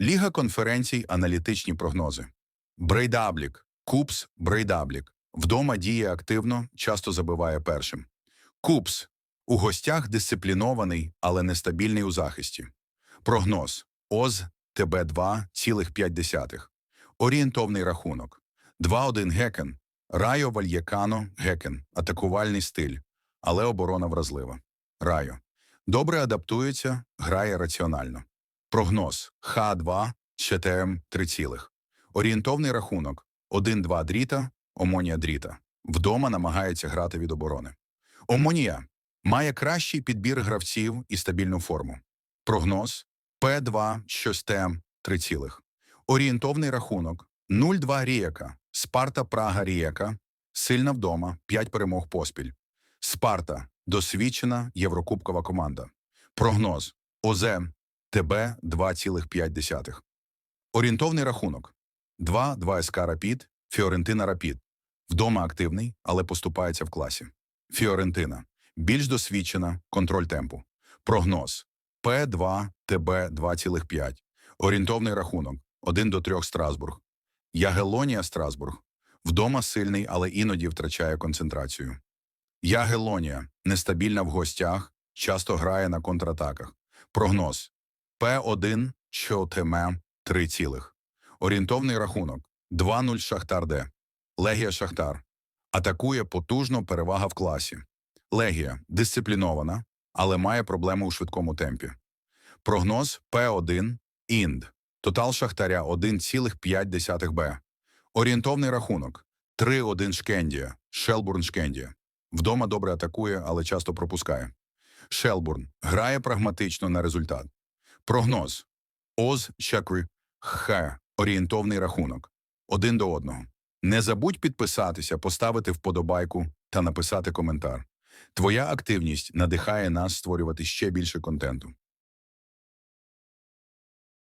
Ліга конференцій, аналітичні прогнози. Брейдаблік. Купс Брейдаблік. Вдома діє активно, часто забиває першим. Купс. У гостях дисциплінований, але нестабільний у захисті. Прогноз. ОЗ ТБ2,5. Орієнтовний рахунок. 2-1 Гекен. Райо Вальєкано Гекен. Атакувальний стиль. Але оборона вразлива. Райо. Добре адаптується, грає раціонально. Прогноз Х2 ЧТМ 3 цілих. Орієнтовний рахунок 1-2 дріта, Омонія дріта. Вдома намагається грати від оборони. Омонія має кращий підбір гравців і стабільну форму. Прогноз П2 щостем 3 цілих. Орієнтовний рахунок 0-2 Ріяка. Спарта Прага Ріяка. Сильна вдома, 5 перемог поспіль. Спарта досвідчена єврокубкова команда. Прогноз ОЗ ТБ 2,5. Орієнтовний рахунок 2-2 СК Рапід, Фіорентина Рапід. Вдома активний, але поступається в класі. Фіорентина більш досвідчена, контроль темпу. Прогноз П2 ТБ 2,5. Орієнтовний рахунок 1 до 3 Страсбург. Ягелонія Страсбург. Вдома сильний, але іноді втрачає концентрацію. Ягелонія нестабільна в гостях, часто грає на контратаках. Прогноз П1 ЧОТМ 3 цілих. Орієнтовний рахунок 2-0 Шахтар Д. Легія Шахтар. Атакує потужно перевага в класі. Легія дисциплінована, але має проблеми у швидкому темпі. Прогноз П1 Інд. Тотал Шахтаря 1,5 Б. Орієнтовний рахунок 3-1 Шкендія. Шелбурн Шкендія. Вдома добре атакує, але часто пропускає. Шелбурн грає прагматично на результат. Прогноз Оз Чакри Х. Орієнтовний рахунок. Один до одного. Не забудь підписатися, поставити вподобайку та написати коментар. Твоя активність надихає нас створювати ще більше контенту.